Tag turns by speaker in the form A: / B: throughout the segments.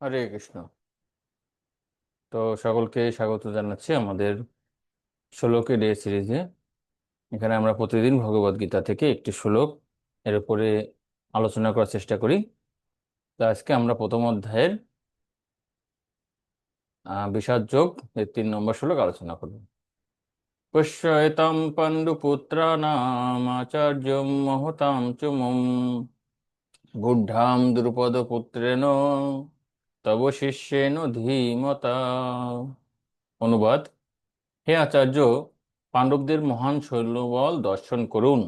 A: হরে কৃষ্ণ। তো সকলকে স্বাগত জানাচ্ছি আমাদের শ্লোকের ডে সিরিজে এখানে আমরা প্রতিদিন ভগবদ গীতা থেকে একটি শ্লোক এর উপরে আলোচনা করার চেষ্টা করি। তো আজকে আমরা প্রথম অধ্যায়ের বিষাদ যোগ এর তিন নম্বর শ্লোক আলোচনা করব। পশ্যয়তাম পাণ্ডুপুত্রানাম আচার্যম মহতাম চ মম বুদ্ধাম দ্রুপদপুত্রেণ তব শিষ্যেন ধীমতা। অনুবাদ। হে আচার্য, পাণ্ডবদের মহান শৈলবল দর্শন করুন,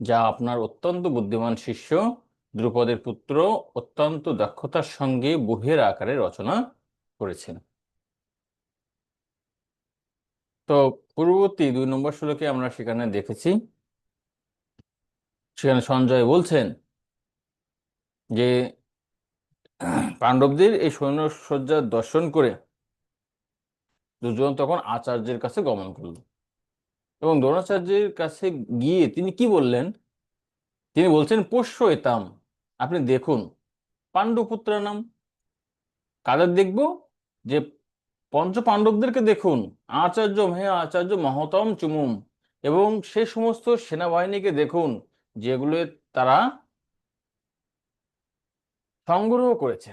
A: যা আপনার অত্যন্ত বুদ্ধিমান শিষ্য, দ্রুপদের পুত্র, অত্যন্ত দক্ষতার সঙ্গে বুহের আকারে রচনা করেছেন। তো পূর্ববর্তী দুই নম্বর শ্লোকে আমরা সেখানে দেখেছি, সেখানে সঞ্জয় বলছেন যে পাণ্ডবদের এই সৈন্যসজ্জা দর্শন করে দুর্যোধন তখন আচার্যের কাছে গমন করল। এবং দ্রোণাচার্যের কাছে গিয়ে তিনি কি বললেন? তিনি বলছেন, পোষ্য এতাম, আপনি দেখুন পাণ্ডুপুত্র নাম। কাদের দেখব? যে পঞ্চ পাণ্ডবদেরকে দেখুন, আচার্য হে আচার্য মহতম চুমুম। এবং সে সমস্ত সেনাবাহিনীকে দেখুন যেগুলো তারা সংগ্রহ করেছে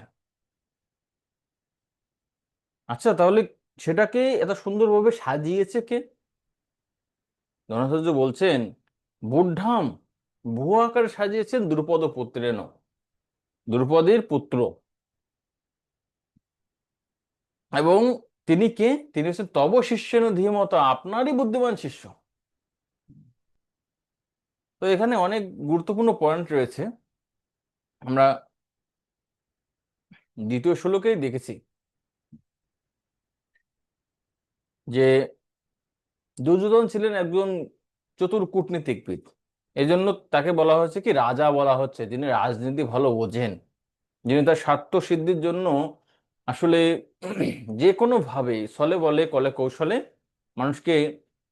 A: আচ্ছা তাহলে সেটাকে এত সুন্দরভাবে সাজিয়েছে কে? দ্রোণাচার্য বলছেন বুদ্ধাম ভূ আকারে সাজিয়েছেন দ্রুপদ পুত্রেন দ্রুপদের পুত্র। এবং তিনি কে? তিনি হচ্ছেন তব শিষ্যেন ধীমত, আপনারই বুদ্ধিমান শিষ্য। তো এখানে অনেক গুরুত্বপূর্ণ পয়েন্ট রয়েছে। আমরা দ্বিতীয় শ্লোকেই দেখেছি। যে দুর্যোধন ছিলেন একজন চতুর কূটনীতিকবিদ। এই জন্য তাকে বলা হচ্ছে কি, রাজা বলা হচ্ছে। যিনি রাজনীতি ভালো বোঝেন, যিনি তার স্বার্থ সিদ্ধির জন্য আসলে যে কোনো ভাবে ছলে বলে, কলে কৌশলে মানুষকে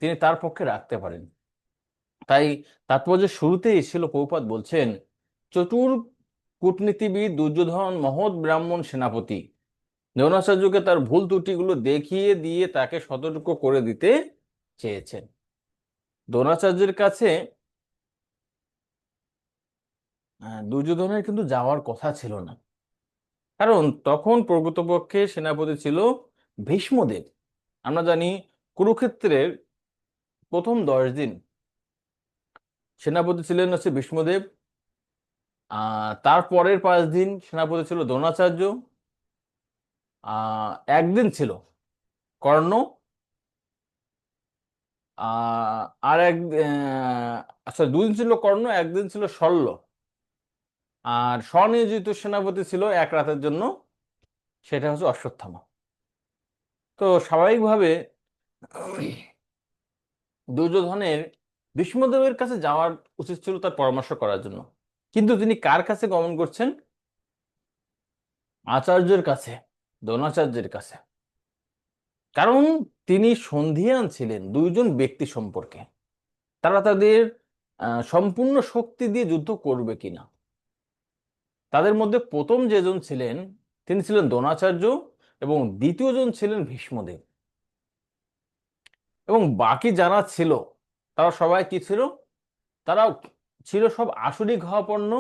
A: তিনি তার পক্ষে রাখতে পারেন। তাই তাৎপর্য শুরুতেই ছিল পৌপাত বলছেন, চতুর কূটনীতিবিদ দুর্যোধন মহৎ ব্রাহ্মণ সেনাপতি। দ্রোণাচার্যকে তার ভুল ত্রুটিগুলো দেখিয়ে দিয়ে তাকে সতর্ক করে দিতে চেয়েছেন। দ্রোণাচার্যের কাছে দুর্যোধনের কিন্তু যাওয়ার কথা ছিল না। কারণ তখন প্রকৃতপক্ষে সেনাপতি ছিল ভীষ্মদেব। আমরা জানি কুরুক্ষেত্রের প্রথম দশ দিন সেনাপতি ছিলেন হচ্ছে ভীষ্মদেব। তারপরের পাঁচ দিন সেনাপতি ছিল দ্রোণাচার্য। একদিন ছিল কর্ণ। আর এক আচ্ছা দুদিন ছিল কর্ণ, একদিন ছিল শল্য। আর স্বনিয়োজিত সেনাপতি ছিল এক রাতের জন্য, সেটা হচ্ছে অশ্বত্থামা। তো স্বাভাবিকভাবে দুর্যোধনের ভীষ্মদেবের কাছে যাওয়ার উচিত ছিল তার পরামর্শ করার জন্য। কিন্তু তিনি কার কাছে গমন করছেন? আচার্যের কাছে, দ্রোণাচার্যের কাছে। কারণ তিনি সন্ধিয়ান ছিলেন দুইজন ব্যক্তি সম্পর্কে। তারা তাদের সম্পূর্ণ শক্তি দিয়ে যুদ্ধ করবে কিনা। তাদের মধ্যে প্রথম যেজন ছিলেন, তিনি ছিলেন দ্রোণাচার্য এবং দ্বিতীয়জন ছিলেন ভীষ্মদেব। এবং বাকি যারা ছিল, তারা সবাই কি ছিল? তারা ছিল সব আসরিক হওয়াপন্ন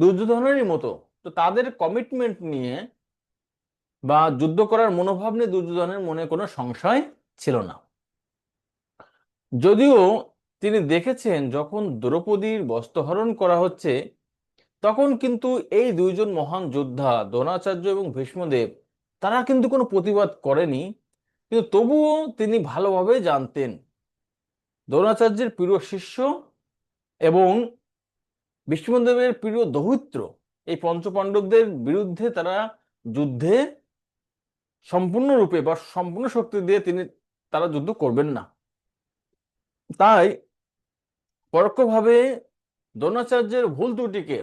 A: দুর্যোধনেরই মতো। তো তাদের কমিটমেন্ট নিয়ে বা যুদ্ধ করার মনোভাব নিয়ে দুর্যোধনের মনে কোনো সংশয় ছিল না। যদিও তিনি দেখেছেন যখন দ্রৌপদীর বস্ত্রহরণ করা হচ্ছে তখন কিন্তু এই দুইজন মহান যোদ্ধা দ্রোণাচার্য এবং ভীষ্মদেব তারা কিন্তু কোনো প্রতিবাদ করেনি। কিন্তু তবুও তিনি ভালোভাবে জানতেন। দ্রোণাচার্যের প্রিয় শিষ্য এবং ভীষ্মদেবের প্রিয় দৌহিত্র, এই পঞ্চপাণ্ডবদের বিরুদ্ধে তারা যুদ্ধে সম্পূর্ণরূপে বা সম্পূর্ণ শক্তি দিয়ে তিনি, তারা যুদ্ধ করবেন না। তাই পরোক্ষভাবে দ্রোণাচার্যের ভুল ত্রুটিকে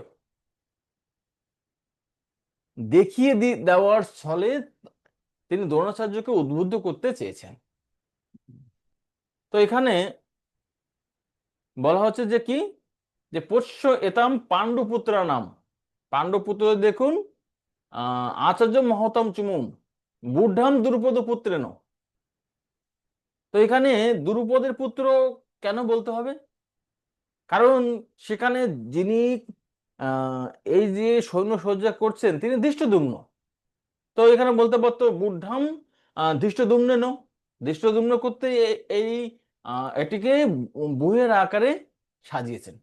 A: দেখিয়ে দেওয়ার ছলে তিনি দ্রোণাচার্যকে উদ্বুদ্ধ করতে চেয়েছেন। তো এখানে বলা হচ্ছে যে কি? যে পোষ্য এতাম পাণ্ডুপুত্রা নাম। পাণ্ডুপুত্র দেখুন আচার্য মহতম চুমুন বুদ্ধাম দ্রুপদ পুত্রেন। তো এখানে দ্রুপদের পুত্র কেন বলতে হবে? কারণ সেখানে যিনি এই যে সৈন্য সজ্জা করছেন, তিনি ধৃষ্টদ্যুম্ন তো এখানে বলতে পারতো বুদ্ধাম আহ ধৃষ্টদ্যুম্ন ধৃষ্টদ্যুম্ন করতে এই এটিকে বইয়ের আকারে সাজিয়েছেন।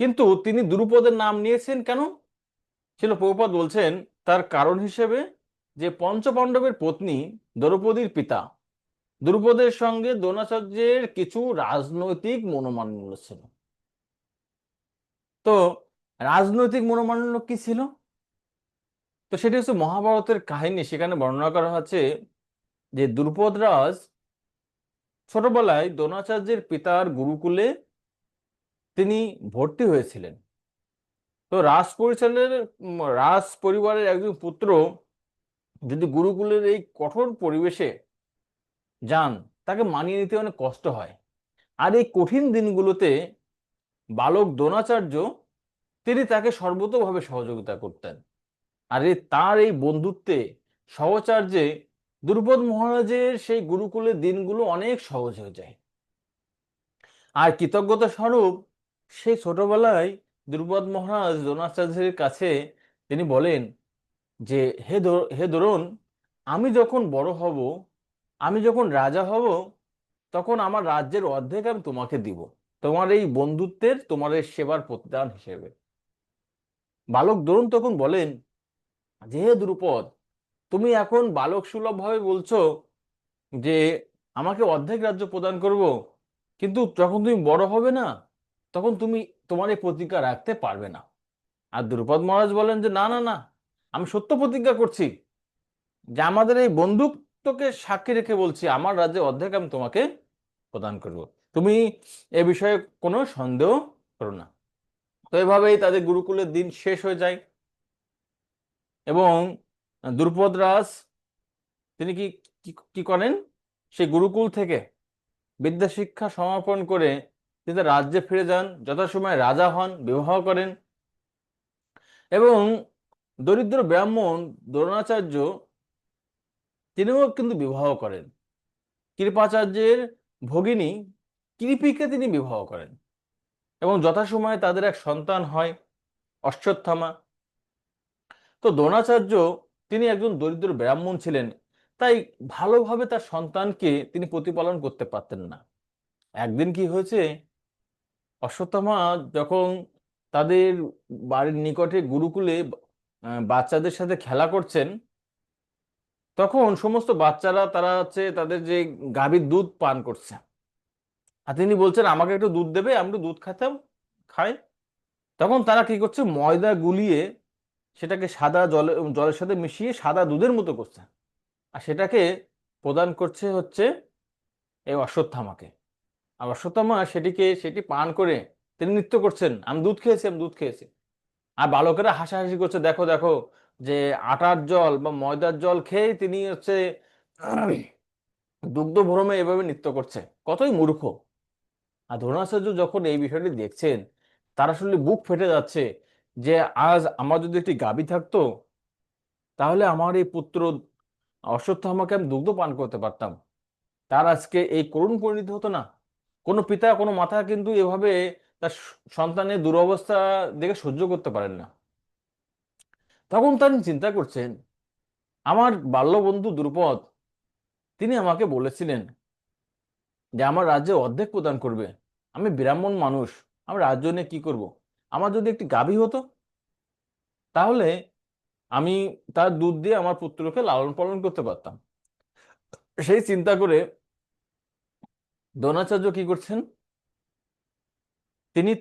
A: কিন্তু তিনি দ্রুপদের নাম নিয়েছেন কেন? ছিল প্রভুপাদ বলছেন, তার কারণ হিসেবে যে পঞ্চপাণ্ডবের পত্নী দ্রৌপদীর পিতা, দ্রুপদের সঙ্গে দ্রোণাচার্যের কিছু রাজনৈতিক মনোমান্য ছিল। তো রাজনৈতিক মনোমান্য কি ছিল? তো সেটি হচ্ছে মহাভারতের কাহিনী। সেখানে বর্ণনা করা হচ্ছে যে দ্রুপদ রাজ ছোটবেলায় দ্রোণাচার্যের পিতার গুরুকুলে তিনি ভর্তি হয়েছিলেন। তো রাজ পরিচালের রাজ পরিবারের একজন পুত্র যদি গুরুকুলের এই কঠোর পরিবেশে যান, তাকে মানিয়ে নিতে অনেক কষ্ট হয়। আর এই কঠিন দিনগুলোতে বালক দ্রোণাচার্য তিনি তাকে সর্বতোভাবে সহযোগিতা করতেন। আর এই তার এই বন্ধুত্বে সহচার্যে দ্রুপদ মহারাজের সেই গুরুকুলের দিনগুলো অনেক সহজ হয়ে যায়। আর কৃতজ্ঞতা স্বরূপ সেই ছোটবেলায় দ্রুপদ মহারাজ দ্রোণাচার্যের কাছে তিনি বলেন যে, হে হে দ্রোণ, আমি যখন বড় হব, আমি যখন রাজা হব, তখন আমার রাজ্যের অর্ধেক আমি তোমাকে দিব। তোমার এই বন্ধুত্বের, তোমার এই সেবার প্রতিদান হিসেবে। বালক দ্রোণ তখন বলেন যে, হে দ্রুপদ তুমি এখন বালক সুলভ ভাবে বলছো যে, আমাকে অর্ধেক রাজ্য প্রদান করব, কিন্তু যখন তুমি বড় হবে না, তখন তুমি তোমার এই প্রতিজ্ঞা রাখতে পারবে না। আর দ্রুপদ মহারাজ বলেন যে, না না না, আমি সত্য প্রতিজ্ঞা করছি। যে আমাদের এই বন্ধুত্বকে সাক্ষী রেখে বলছি, আমার রাজ্যে অর্ধেক আমি তোমাকে প্রদান করব। তুমি এ বিষয়ে কোনো সন্দেহ করো না। তো এভাবেই তাদের গুরুকুলের দিন শেষ হয়ে যায়। এবং দ্রুপদ রাজ, তিনি কি, কি- করেন? সেই গুরুকুল থেকে বিদ্যা শিক্ষা সমাপন করে তিনি রাজ্যে ফিরে যান, যথাসময়ে রাজা হন, বিবাহ করেন। এবং দরিদ্র ব্রাহ্মণ দ্রোণাচার্য, তিনিও কিন্তু বিবাহ করেন। কৃপাচার্যের ভগিনী কৃপিকে তিনি বিবাহ করেন। এবং যথাসময়ে তাদের এক সন্তান হয় অশ্বত্থামা। তো দ্রোণাচার্য তিনি একজন দরিদ্র ব্রাহ্মণ ছিলেন, তাই ভালোভাবে তার সন্তানকে তিনি প্রতিপালন করতে পারতেন না। একদিন কি হয়েছে, অশ্বত্থামা যখন তাদের বাড়ির নিকটে গুরুকুলে বাচ্চাদের সাথে খেলা করছেন, তখন সমস্ত বাচ্চারা তারা হচ্ছে তাদের যে গাভীর দুধ পান করছে। আর তিনি বলছেন, আমাকে একটু দুধ দেবে, আমি একটু দুধ খেতাম খাই। তখন তারা কি করছে, ময়দা গুলিয়ে সেটাকে সাদা জলে, জলের সাথে মিশিয়ে সাদা দুধের মতো করছে। আর সেটাকে প্রদান করছে হচ্ছে এই অশ্বত্থামাকে। আর অশ্বত্থামা সেটিকে, সেটি পান করে তিনি নৃত্য করছেন। আমি দুধ খেয়েছি, আমি দুধ খেয়েছি। আর বালকেরা হাসাহাসি করছে, দেখো দেখো, যে আটার জল বা ময়দার জল খেয়ে তিনি হচ্ছে দুগ্ধ ভ্রমে এভাবে নৃত্য করছে। কতই মূর্খ! আর দ্রোণাচার্য যখন এই বিষয়টি দেখছেন, তার আসলে বুক ফেটে যাচ্ছে। যে আজ আমার যদি একটি গাভী থাকতো, তাহলে আমার এই পুত্র অশ্বত্থামাকে আমি দুগ্ধ পান করতে পারতাম। তার আজকে এই করুণ পরিণতি হতো না। কোনো পিতা, কোনো মাথা কিন্তু এভাবে তার সন্তানের দুরবস্থা দেখে সহ্য করতে পারেন না। তখন তিনি চিন্তা করছেন, আমার বাল্যবন্ধু দ্রুপদ, তিনি আমাকে বলেছিলেন যে আমার রাজ্যে অর্ধেক প্রদান করবে। আমি ব্রাহ্মণ মানুষ, আমি রাজ্য নিয়ে কী করব? আমার যদি একটি গাভী হতো, তাহলে আমি তার দুধ দিয়ে আমার পুত্রকে লালন পালন করতে পারতাম। সেই চিন্তা করে দ্রোণাচার্য কি করছেন? তিনি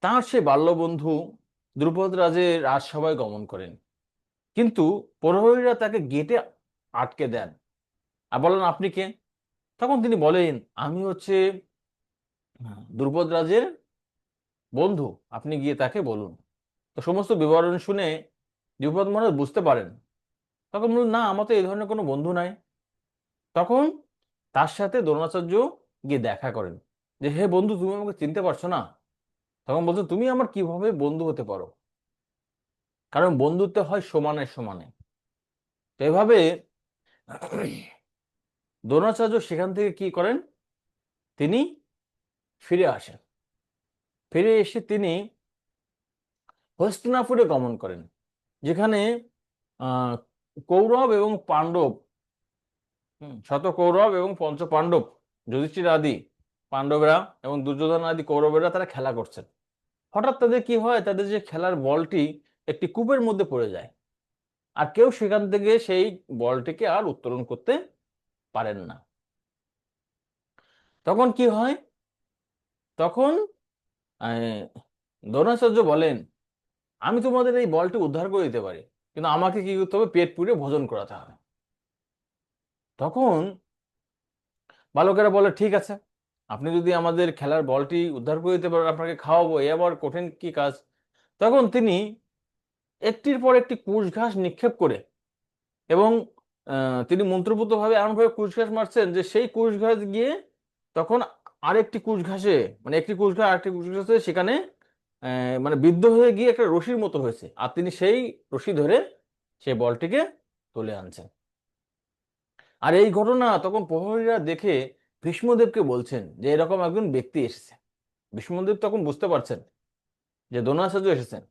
A: তার সে বাল্যবন্ধু দ্রুপদ রাজের রাজসভায় গমন করেন। কিন্তু প্রহরীরা তাকে গেটে আটকে দেন। আর বলেন, আপনি কে? তখন তিনি বলেন, আমি হচ্ছে দ্রুপদ রাজের বন্ধু, আপনি গিয়ে তাকে বলুন। তো সমস্ত বিবরণ শুনে দ্রুপদ মহারাজ বুঝতে পারেন। তখন বলুন না, আমার তো এই ধরনের কোনো বন্ধু নাই। তখন তার সাথে দ্রোণাচার্য গিয়ে দেখা করেন। যে, হে বন্ধু, তুমি আমাকে চিনতে পারছ না? তখন বলছো, তুমি আমার কীভাবে বন্ধু হতে পারো? কারণ বন্ধুত্ব হয় সমানে সমানে। তো এভাবে দ্রোণাচার্য সেখান থেকে কি করেন? তিনি ফিরে আসেন। ফিরে এসে তিনি হস্তিনাপুরে গমন করেন, যেখানে কৌরব এবং পাণ্ডব শত কৌরব এবং পঞ্চ পাণ্ডব যুধিষ্ঠির আদি পাণ্ডবরা এবং দুর্যোধন আদি কৌরবেরা তারা খেলা করছেন। হঠাৎ তাদের কি হয়? তাদের যে খেলার বলটি একটি কূপের মধ্যে পড়ে যায়। আর কেউ সেখান থেকে সেই বলটিকে আর উত্তোলন করতে পারেন না। তখন কি হয়? তখন দ্রোণাচার্য বলেন, আমি তোমাদের এই বলটি উদ্ধার করে দিতে পারি, কিন্তু আমাকে কি করতে হবে? পেট পুড়ে ভোজন করাতে হবে। তখন বালকেরা বলে, ঠিক আছে, আপনি যদি আমাদের খেলার বলটি উদ্ধার করে দিতে পারেন, আপনাকে খাওয়াবো, এ আবার কঠিন কি কাজ? তখন তিনি একটির পর একটি কুশ ঘাস নিক্ষেপ করে এবং তিনি মন্ত্রপুতভাবে এমনভাবে কুশ ঘাস মারছেন যে সেই কুশ ঘাস গিয়ে তখন আরেকটি কুশ ঘাসে মানে একটি কুশ ঘাস আরেকটি কুশ ঘাসে সেখানে মানে বিদ্ধ হয়ে গিয়ে একটা রশির মতো হয়েছে। আর তিনি সেই রশি ধরে সেই বলটিকে তুলে আনছেন। আর এই ঘটনা তখন প্রহরীরা দেখে ভীষ্মদেবকে বলছেন যে, এরকম একজন ব্যক্তি এসেছে। ভীষ্মদেব তখন বুঝতে পারছেন যে, দ্রোণাচার্য এসেছেন।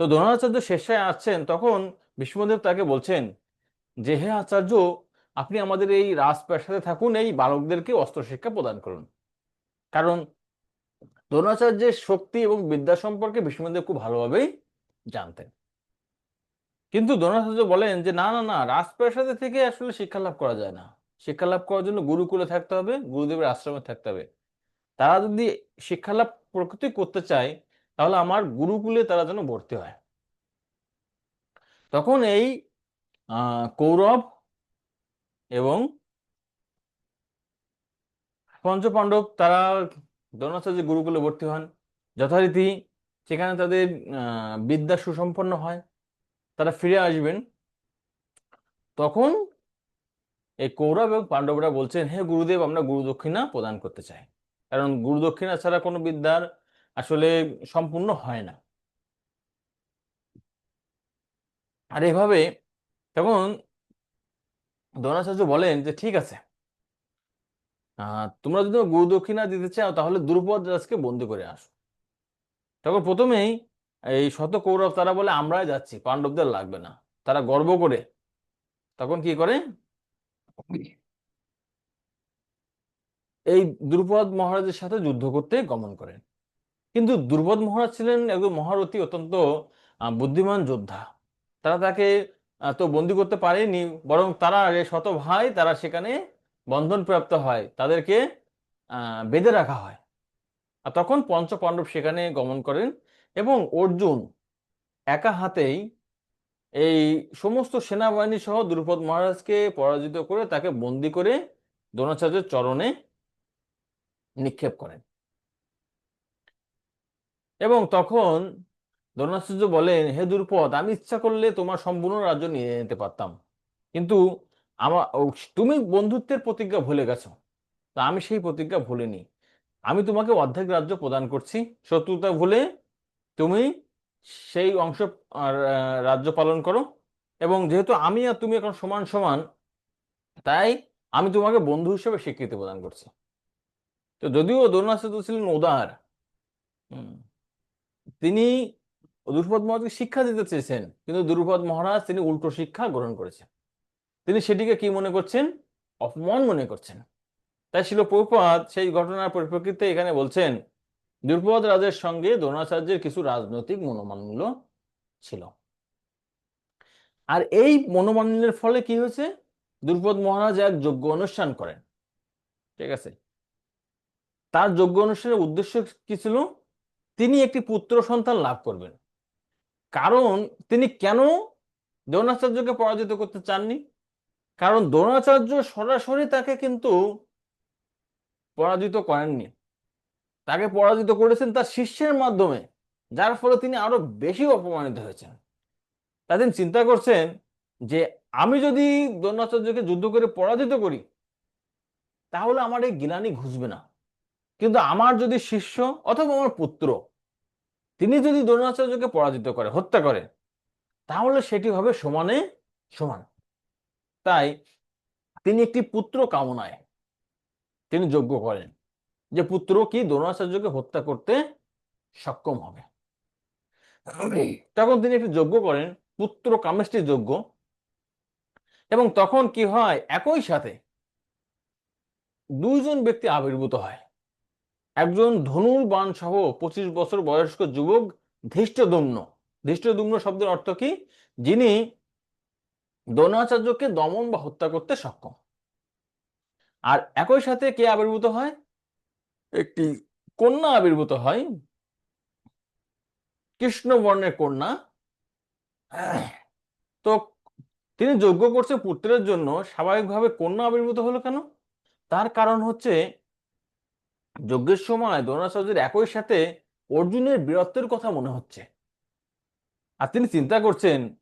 A: তো দ্রোণাচার্য শেষে আসছেন, তখন ভীষ্মদেব তাকে বলছেন যে, হে আচার্য আপনি আমাদের এই রাজপ্রাসাদে থাকুন, এই বালকদেরকে অস্ত্র শিক্ষা প্রদান করুন। কারণ দ্রোণাচার্যের শক্তি এবং বিদ্যা সম্পর্কে ভীষ্মদেব খুব ভালোভাবেই জানতেন। কিন্তু দ্রোণাচার্য বলেন যে, না না না, রাজপ্রাসাদে থেকে আসলে শিক্ষা লাভ করা যায় না। শিক্ষা লাভ করার জন্য গুরুকুলে থাকতে হবে, গুরুদেবের আশ্রমে থাকতে হবে। তারা যদি শিক্ষা লাভ প্রকৃতি করতে চায়, তাহলে আমার গুরুকুলে তারা যেন ভর্তি হয়। তখন এই কৌরব এবং পঞ্চপাণ্ডব তারা দ্রোণাচার্যের গুরুকুলে ভর্তি হন। যথারীতি সেখানে তাদের বিদ্যা সুসম্পন্ন হয়। তারা ফিরে আসবেন। তখন এই কৌরব এবং পাণ্ডবরা বলছেন, হে গুরুদেব, আমরা গুরুদক্ষিণা প্রদান করতে চাই। কারণ গুরুদক্ষিণা ছাড়া কোনো বিদ্যার আসলে সম্পূর্ণ হয় না। আর এভাবে তখন দ্রোণাচার্য বলেন যে, ঠিক আছে। তোমরা যদি গুরুদক্ষিণা দিতে চাও, তাহলে দ্রুপদ রাজকে বন্দি করে আসো। তখন প্রথমেই এই শত কৌরব তারা বলে, আমরাই যাচ্ছি, পাণ্ডবদের লাগবে না। তারা গর্ব করে। তখন কি করে? এই দ্রুপদ মহারাজের সাথে যুদ্ধ করতে গমন করেন। কিন্তু দ্রুপদ মহারাজ ছিলেন একজন মহারথী অত্যন্ত বুদ্ধিমান যোদ্ধা। তারা তাকে তো বন্দি করতে পারেনি, বরং তারা শত ভাই, তারা সেখানে বন্ধনপ্রাপ্ত হয়, তাদেরকে বেঁধে রাখা হয়। আর তখন পঞ্চ পাণ্ডব সেখানে গমন করেন এবং অর্জুন একা হাতেই এই সমস্ত সেনাবাহিনী সহ দ্রুপদ মহারাজকে পরাজিত করে তাকে বন্দি করে দ্রোণাচার্যের চরণে নিক্ষেপ করেন। এবং তখন দ্রোণাচার্য বলেন, হে দ্রুপদ, আমি ইচ্ছা করলে তোমার সম্পূর্ণ রাজ্য নিয়ে নিতে পারতাম। কিন্তু আমার তুমি বন্ধুত্বের প্রতিজ্ঞা ভুলে গেছো। তা আমি সেই প্রতিজ্ঞা ভুলিনি। আমি তোমাকে অর্ধেক রাজ্য প্রদান করছি। শত্রুতা ভুলে তুমি সেই অংশ রাজ্য পালন করো। এবং যেহেতু আমি আর তুমি এখন সমান সমান, তাই আমি তোমাকে বন্ধু হিসেবে স্বীকৃতি প্রদান করছি। তো যদিও দ্রোণাচার্য ছিলেন উদার তিনি দ্রুপদ মহারাজকে শিক্ষা দিতে চেয়েছেন, কিন্তু দ্রুপদ মহারাজ তিনি উল্টো শিক্ষা গ্রহণ করেছেন। তিনি সেটিকে কি মনে করছেন? অপমান মনে করছেন। তাই ছিল প্রভুপাদ সেই ঘটনার পরিপ্রেক্ষিতে এখানে বলছেন দ্রুপদ রাজের সঙ্গে দ্রোণাচার্যের কিছু রাজনৈতিক মনোমাল্য ছিল। আর এই মনোমালিন্যের ফলে কি হয়েছে? দ্রুপদ মহারাজ এক যোগ্য অনুষ্ঠান করেন। ঠিক আছে? তার যজ্ঞ অনুষ্ঠানের উদ্দেশ্য কি ছিল? তিনি একটি পুত্র সন্তান লাভ করবেন। কারণ তিনি কেন দ্রোণাচার্যকে পরাজিত করতে চাননি? কারণ দ্রোণাচার্য সরাসরি তাকে কিন্তু পরাজিত করেননি। তাকে পরাজিত করেছেন তার শিষ্যের মাধ্যমে, যার ফলে তিনি আরও বেশি অপমানিত হয়েছেন। তাই তিনি চিন্তা করছেন যে, আমি যদি দ্রোণাচার্যকে যুদ্ধ করে পরাজিত করি, তাহলে আমার এই গ্লানি ঘুষবে না। কিন্তু আমার যদি শিষ্য অথবা আমার পুত্র তিনি যদি দ্রোণাচার্যকে পরাজিত করে, হত্যা করে, তাহলে সেটি হবে সমানে সমান। তাই তিনি একটি পুত্র কামনায় তিনি যজ্ঞ করেন, যে পুত্র কি দ্রোণাচার্যকে হত্যা করতে সক্ষম হবে। তখন তিনি একটি যজ্ঞ করেন, পুত্র কামেষ্টি যজ্ঞ। এবং তখন কি হয়, একই সাথে দুইজন ব্যক্তি আবির্ভূত হয়। একজন ধনুর বাণ সহ পঁচিশ বছর বয়স্ক যুবক ধৃষ্টদুম্ন। ধৃষ্টদুম্ন শব্দের অর্থ কি? যিনি দ্রোণাচার্যকে দমন বা হত্যা করতে সক্ষম। আর একই সাথে কে আবির্ভূত হয়? একটি কন্যা আবির্ভূত হয়। কৃষ্ণ বর্ণের কন্যা। তো তিনি যজ্ঞ করছে পুত্রের জন্য। স্বাভাবিকভাবে কন্যা আবির্ভূত হলো কেন? তার কারণ হচ্ছে যজ্ঞের সময় দ্রোণাচার্যের একই সাথে অর্জুনের বীরত্বের কথা মনে হচ্ছে। আর তিনি চিন্তা করছেন,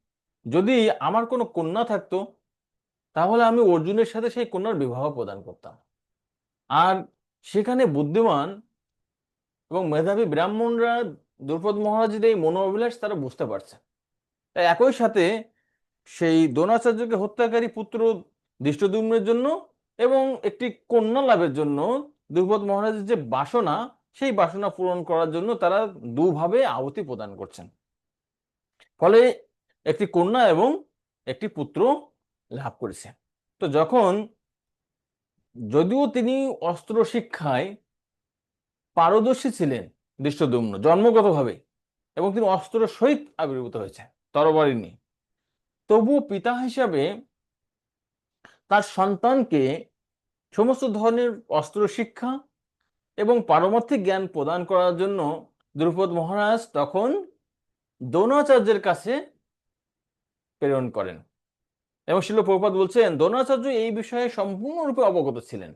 A: যদি আমার কোনো কন্যা থাকতো, তাহলে আমি অর্জুনের সাথে সেই কন্যার বিবাহ প্রদান করতাম। আর সেখানে বুদ্ধিমান এবং মেধাবী ব্রাহ্মণরা দ্রৌপদ মহারাজের এই মনোঅভিলাষ তারা বুঝতে পারছে তাই একই সাথে সেই দ্রোণাচার্যকে হত্যাকারী পুত্র দৃষ্টদুম্নের জন্য এবং একটি কন্যা লাভের জন্য দ্রৌপদ মহারাজের যে বাসনা, সেই বাসনা পূরণ করার জন্য তারা দুভাবে আহুতি প্রদান করছেন। ফলে একটি কন্যা এবং একটি পুত্র লাভ করেছে তো যখন যদিও তিনি অস্ত্র শিক্ষায় পারদর্শী ছিলেন দৃষ্টদুম্ন জন্মগতভাবে, এবং তিনি অস্ত্র সহিত আবির্ভূত হয়েছে তরবারি নিয়ে, তবুও পিতা হিসাবে তার সন্তানকে সমস্ত ধরনের অস্ত্র শিক্ষা এবং পারমার্থিক জ্ঞান প্রদান করার জন্য দ্রুপদ মহারাজ তখন দ্রোণাচার্যের কাছে প্রেরণ করেন। এবং শিল প্রপাত বলছেন, দ্রোণাচার্য এই বিষয়ে সম্পূর্ণরূপে অবগত ছিলেন।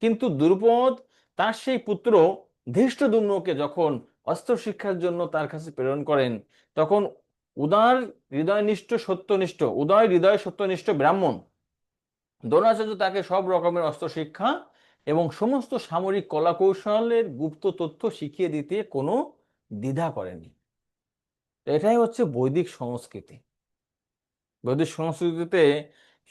A: কিন্তু দ্রুপদ তার সেই পুত্র ধৃষ্ট ধৃষ্টদুম্নকে যখন অস্ত্র শিক্ষার জন্য তার কাছে প্রেরণ করেন, তখন উদার হৃদয়নিষ্ঠ সত্যনিষ্ঠ উদয় হৃদয় সত্যনিষ্ঠ ব্রাহ্মণ দ্রোণাচার্য তাকে সব রকমের অস্ত্র শিক্ষা এবং সমস্ত সামরিক কলাকৌশলের গুপ্ত তথ্য শিখিয়ে দিতে কোনো দ্বিধা করেনি এটাই হচ্ছে বৈদিক সংস্কৃতি। বৈদিক সংস্কৃতিতে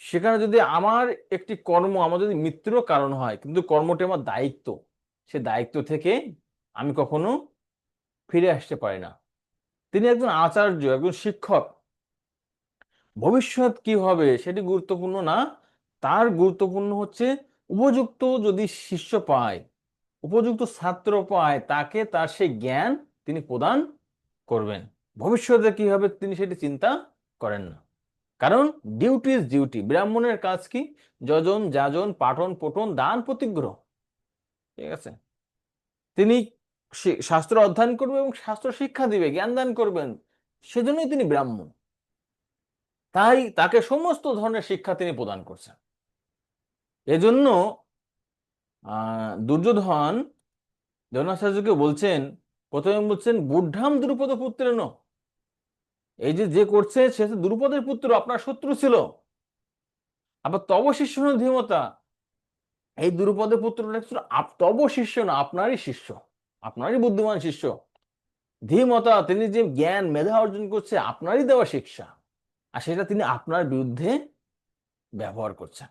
A: সেখানে যদি আমার একটি কর্ম, আমার যদি মৃত্যুরও কারণ হয়, কিন্তু কর্মটি আমার দায়িত্ব, সে দায়িত্ব থেকে আমি কখনো ফিরে আসতে পারি না। তিনি একজন আচার্য, একজন শিক্ষক। ভবিষ্যৎ কি হবে সেটি গুরুত্বপূর্ণ না? তার গুরুত্বপূর্ণ হচ্ছে উপযুক্ত যদি শিষ্য পায়, উপযুক্ত ছাত্র পায়, তাকে তার সেই জ্ঞান তিনি প্রদান করবেন। ভবিষ্যতে কি হবে তিনি সেটি চিন্তা করেন না। কারণ ডিউটি ইজ ডিউটি, ব্রাহ্মণের কাজ কি? যজন, যাজন, পাঠন, পঠন, দান, প্রতিগ্রহ। ঠিক আছে? তিনি শাস্ত্র অধ্যয়ন করবে এবং শাস্ত্র শিক্ষা দিবে, জ্ঞান দান করবেন, সেজন্যই তিনি ব্রাহ্মণ। তাই তাকে সমস্ত ধরনের শিক্ষা তিনি প্রদান করছেন। এজন্য দুর্যোধন দ্রোণাচার্যকে বলছেন, প্রথমে বলছেন বুদ্ধাম দ্রুপদ পুত্রের ন এই যে যে করছে, সে দ্রুপদের পুত্র, আপনার শত্রু ছিল। আবার তব শিষ্য ধীমতা। এই দ্রুপদের পুত্রটা ছিল তব শিষ্য না, আপনারই শিষ্য, আপনারই বুদ্ধিমান শিষ্য। ধীমতা, তিনি যে জ্ঞান, মেধা অর্জন করছে, আপনারই দেওয়া শিক্ষা। আর সেটা তিনি আপনার বিরুদ্ধে ব্যবহার করছেন।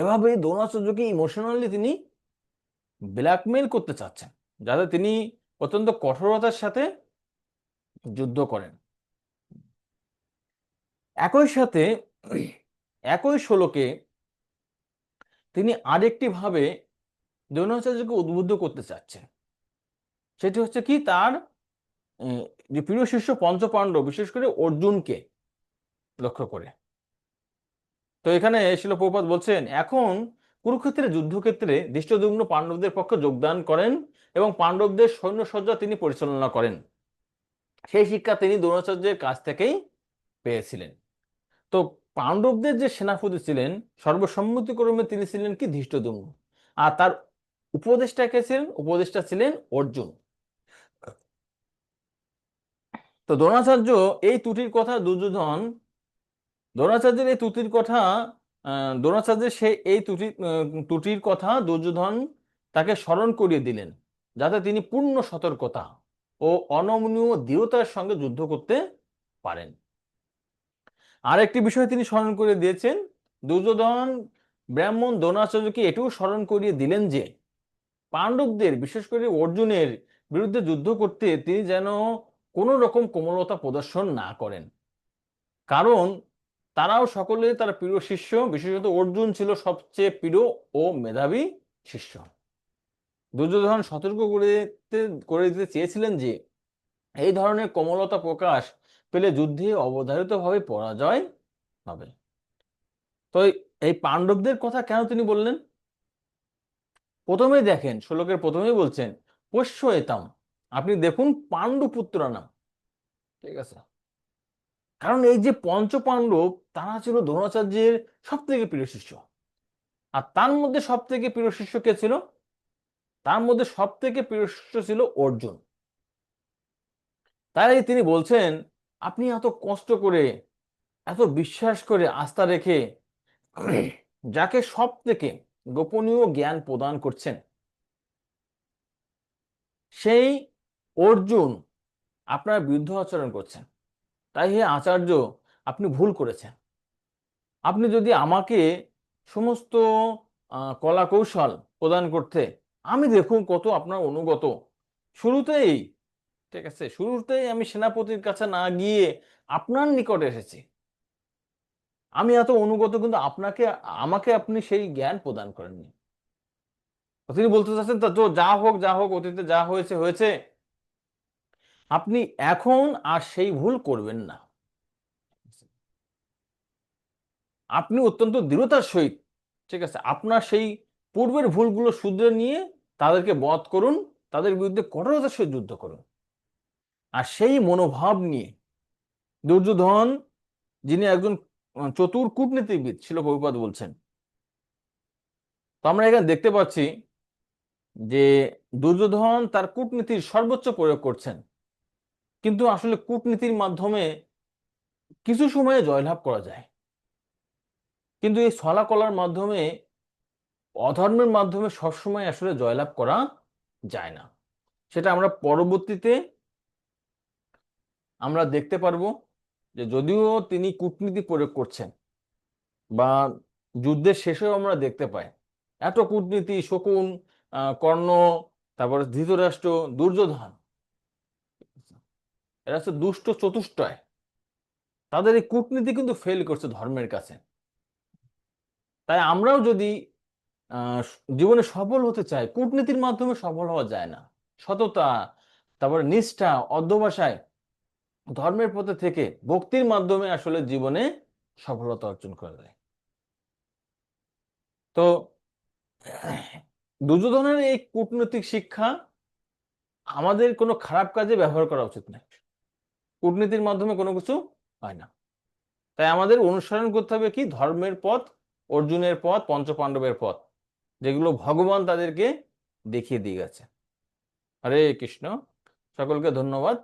A: এভাবে দ্রোণাচার্যকে ইমোশনালি তিনি ব্ল্যাকমেল করতে চাচ্ছেন, যাতে তিনি অত্যন্ত কঠোরতার সাথে যুদ্ধ করেন। একই সাথে, একই ষোলোকে তিনি আরেকটি ভাবে দ্রোণাচার্যকে উদ্বুদ্ধ করতে চাচ্ছেন। সেটি হচ্ছে কি, তার যে প্রিয় শিষ্য পঞ্চপাণ্ডব, বিশেষ করে অর্জুনকে লক্ষ্য করে। তো এখানে শিলপ্রপাত বলছেন, এখন কুরুক্ষেত্রের যুদ্ধক্ষেত্রে দৃষ্টদুগ্ন পাণ্ডবদের পক্ষে যোগদান করেন এবং পাণ্ডবদের সৈন্যসজ্জা তিনি পরিচালনা করেন। সেই শিক্ষা তিনি দ্রোণাচার্যের কাছ থেকেই পেয়েছিলেন। তো পাণ্ডবদের যে সেনাপতি ছিলেন, সর্বসম্মতিক্রমে তিনি ছিলেন কি ধৃষ্টদুম্ন আর তার উপদেষ্টা কে ছিলেন? উপদেষ্টা ছিলেন অর্জুন। তো দ্রোণাচার্য এই ত্রুটির কথা দুর্যোধন দ্রোণাচার্যের এই ত্রুটির কথা দ্রোণাচার্যের সে এই ত্রুটি ত্রুটির কথা দুর্যোধন তাকে স্মরণ করিয়ে দিলেন, যাতে তিনি পূর্ণ সতর্কতা ও অনমনীয় দৃঢ়তার সঙ্গে যুদ্ধ করতে পারেন। আরেকটি বিষয় তিনি স্মরণ করে দিয়েছেন, দুর্যোধন ব্রাহ্মণ দ্রোণাচার্যকে এটাও স্মরণ করিয়ে দিলেন যে, পাণ্ডবদের, বিশেষ করে অর্জুনের বিরুদ্ধে যুদ্ধ করতে তিনি যেন কোনো রকম কোমলতা প্রদর্শন না করেন। কারণ তারাও সকলে তার প্রিয় শিষ্য। বিশেষত অর্জুন ছিল সবচেয়ে প্রিয় ও মেধাবী শিষ্য। দুর্যোধন সতর্ক করে দিতে করে দিতে চেয়েছিলেন যে, এই ধরনের কোমলতা প্রকাশ পেলে যুদ্ধে অবধারিতভাবে পরাজয় হবে তো এই পাণ্ডবদের কথা কেন তিনি বললেন? প্রথমেই দেখেন, শ্লোকের প্রথমেই বলছেন, পোষ্য এতাম, আপনি দেখুন পাণ্ডু পুত্র নাম ঠিক আছে? কারণ এই যে পঞ্চ পাণ্ডব তারা ছিল দ্রোণাচার্যের সব থেকে প্রিয় শিষ্য। আর তার মধ্যে সব থেকে প্রিয় শিষ্য কে ছিল? তার মধ্যে সব থেকে প্রিয় শিষ্য ছিল অর্জুন। তাই তিনি বলছেন, আপনি এত কষ্ট করে, এত বিশ্বাস করে আস্থা রেখে যাকে সব থেকে গোপনীয় জ্ঞান প্রদান করছেন, সেই অর্জুন আপনার বিরুদ্ধ আচরণ করছেন। তাই হে আচার্য, আপনি ভুল করেছেন। আপনি যদি আমাকে সমস্ত কলা কৌশল প্রদান করতে, আমি দেখুন কত আপনার অনুগত। শুরুতেই, ঠিক আছে, শুরুতেই আমি সেনাপতির কাছে না গিয়ে আপনার নিকট এসেছি। আমি এত অনুগত কিন্তু আপনাকে, আমাকে আপনি সেই জ্ঞান প্রদান করেননি। তিনি বলতে চাচ্ছেন তো যা হোক যা হোক, অতীতে যা হয়েছে হয়েছে। আপনি এখন আর সেই ভুল করবেন না। আপনি অত্যন্ত দৃঢ়তার সহিত, ঠিক আছে, আপনার সেই পূর্বের ভুলগুলো শুধরে নিয়ে তাদেরকে বধ করুন, তাদের বিরুদ্ধে কঠোরতার সহিত যুদ্ধ করুন। আর সেই মনোভাব নিয়ে, দুর্যোধন, যিনি একজন চতুর কূটনীতিবিদ ছিল প্রভুপাদ বলছেন, তো আমরা এখানে দেখতে পাচ্ছি যে দুর্যোধন তার কূটনীতির সর্বোচ্চ প্রয়োগ করছেন। কিন্তু আসলে কূটনীতির মাধ্যমে কিছু সময়ে জয়লাভ করা যায়। কিন্তু এই ছলাকলার মাধ্যমে, অধর্মের মাধ্যমে সবসময় আসলে জয়লাভ করা যায় না। সেটা আমরা পরবর্তীতে আমরা দেখতে পারব যে যদিও তিনি কূটনীতি প্রয়োগ করছেন বা যুদ্ধের শেষেও আমরা দেখতে পাই, এত কূটনীতি, শকুন কর্ণ, তারপরে ধৃতরাষ্ট্র, দুর্যোধন এরা হচ্ছে দুষ্ট চতুষ্টয়। তাদের এই কূটনীতি কিন্তু ফেল করছে ধর্মের কাছে। তাই আমরাও যদি জীবনে সফল হতে চাই, কূটনীতির মাধ্যমে সফল হওয়া যায় না। সততা, তারপরে নিষ্ঠা, অধ্যবসায়, ধর্মের পথে থেকে ভক্তির মাধ্যমে আসলে জীবনে সফলতা অর্জন করা যায়। তো, দুর্যোধনের এই কূটনৈতিক শিক্ষা আমাদের কোনো খারাপ কাজে ব্যবহার করা উচিত নয়। কূটনীতির মাধ্যমে কোনো কিছু হয় না। তাই আমাদের অনুসরণ করতে হবে কি? ধর্মের পথ, অর্জুনের পথ, পঞ্চপাণ্ডবের পথ, যেগুলো ভগবান তাদেরকে দেখিয়ে দিয়ে গেছে। হরে কৃষ্ণ। সকলকে ধন্যবাদ।